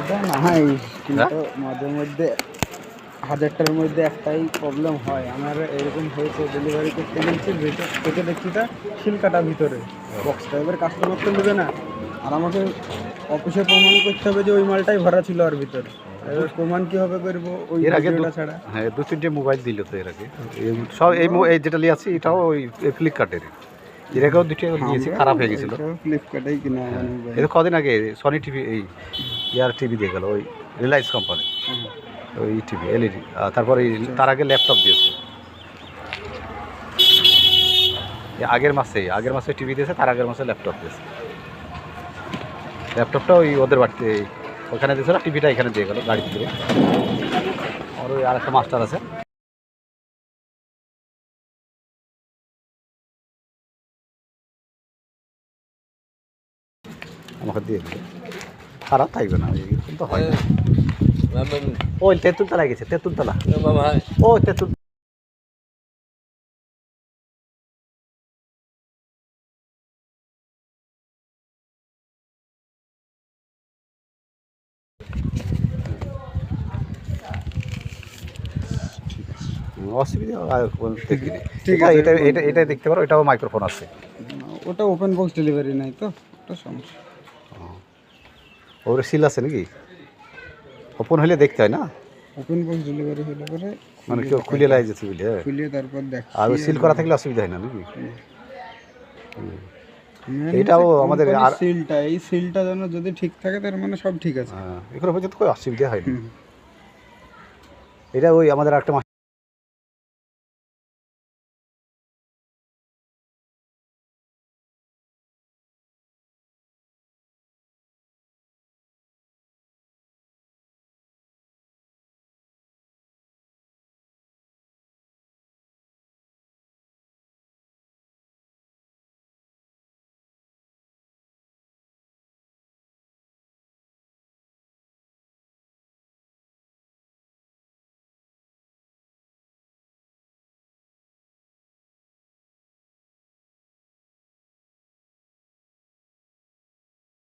এটা কিন্তু মাঝে মধ্যে হাজারটার মধ্যে একটাই প্রবলেম হয়। আমার এরকম হয়েছে ডেলিভারি করতে গেছি ভেতর থেকে দেখছি তা শিল কাটা ভিতরে। বক্সটা এবার কাস্টমার তো নেবে না। আর আমাকে অফিসে প্রমাণ করতে হবে যে ওই মালটাই ভরা ছিল আর ভিতরে। এবার প্রমাণ কীভাবে করব? ওই এর আগে ভিডিওটা ছাড়া। হ্যাঁ দু তিনটে মোবাইল দিল তো এর আগে। সব এই এই যেটা নিয়ে আছি এটাও ওই ফ্লিপকার্টের এর আগেও দুটো নিয়েছি খারাপ হয়ে গেছিল। ফ্লিপকার্টেই কিনা কদিন আগে সনি টিভি এই ইয়ার টিভি দিয়ে গেল ওই রিলায়েন্স কোম্পানি। ওই টিভি এলইডি তারপরে এই তার আগে ল্যাপটপ দিয়েছে। আগের মাসে আগের মাসে টিভি দিয়েছে তার আগের মাসে ল্যাপটপ দিয়েছে। ল্যাপটপটা ওই ওদের বাড়িতে ওখানে দিয়েছিল টিভিটা এখানে দিয়ে গেল গাড়ি থেকে আর ওই আরেকটা মাস্টার আছে। আমাকে দিয়ে দিল। খারাপ থাকবে না এরকম তো হয় না। ওই তেঁতুল তলায় গেছে তেঁতুল তলা ও তেঁতুল অসুবিধা ঠিক আছে, এটা এটা এটা দেখতে পারো এটাও মাইক্রোফোন আছে। ওটা ওপেন বক্স ডেলিভারি নাই তো ওটা সমস্যা। ওর সিল আছে নাকি? ওপেন হলে দেখতে হয় না? ওপেন বক্স ডেলিভারি হলে পরে মানে কেউ খুলে লাই যেতে বুঝলে খুলিয়ে তারপর দেখ আর সিল করা থাকলে অসুবিধা হয় না নাকি? এটাও আমাদের আর- সিলটা এই সিলটা যেন যদি ঠিক থাকে তার মানে সব ঠিক আছে। হ্যাঁ, এগুলো পর্যন্ত কোনো অসুবিধা হয়নি। এটা ওই আমাদের একটা